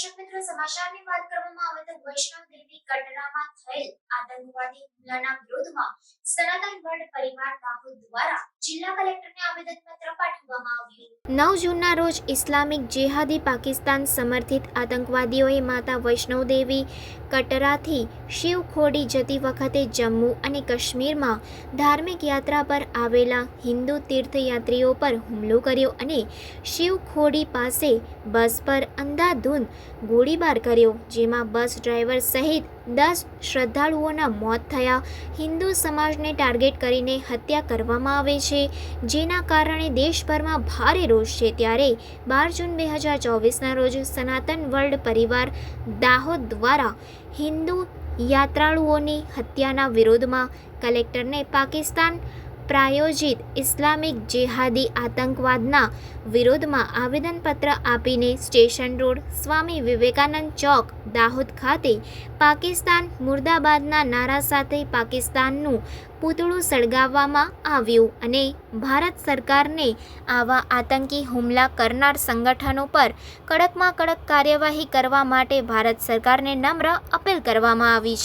સમાચારની વાત કરવામાં આવે તો વૈષ્ણવ દેવી કટરામાં થયેલ આતંકવાદી હુમલાના વિરોધમાં સનાતન ભટ્ટ પરિવાર દાહોદ દ્વારા નવ જૂનના રોજ ઇસ્લામિક જેહાદી પાકિસ્તાન સમર્થિત આતંકવાદીઓએ માતા વૈષ્ણવદેવી કટરાથી શિવખોડી જતી વખતે જમ્મુ અને કાશ્મીરમાં ધાર્મિક યાત્રા પર આવેલા હિન્દુ તીર્થયાત્રીઓ પર હુમલો કર્યો અને શિવખોડી પાસે બસ પર અંધાધૂંધ ગોળીબાર કર્યો, જેમાં બસ ડ્રાઈવર સહિત દસ શ્રદ્ધાળુઓના મોત થયા. હિન્દુ સમાજને ટાર્ગેટ કરીને હત્યા કરવામાં આવે છે. જેના કારણે દેશભરમાં ભારે રોષ છે. ત્યારે બાર જૂન બે હજાર ચોવીસના રોજ સનાતન વર્લ્ડ પરિવાર દાહોદ દ્વારા હિન્દુ યાત્રાળુઓની હત્યાના વિરોધમાં કલેક્ટરને પાકિસ્તાન પ્રાયોજિત ઇસ્લામિક જેહાદી આતંકવાદના વિરોધમાં આવેદનપત્ર આપીને સ્ટેશન રોડ સ્વામી વિવેકાનંદ ચોક, દાહોદ ખાતે પાકિસ્તાન મુર્દાબાદના નારા સાથે પાકિસ્તાનનું પૂતળું સળગાવવામાં આવ્યું અને ભારત સરકારને આવા આતંકી હુમલા કરનાર સંગઠનો પર કડકમાં કડક કાર્યવાહી કરવા માટે ભારત સરકારને નમ્ર અપીલ કરવામાં આવી છે.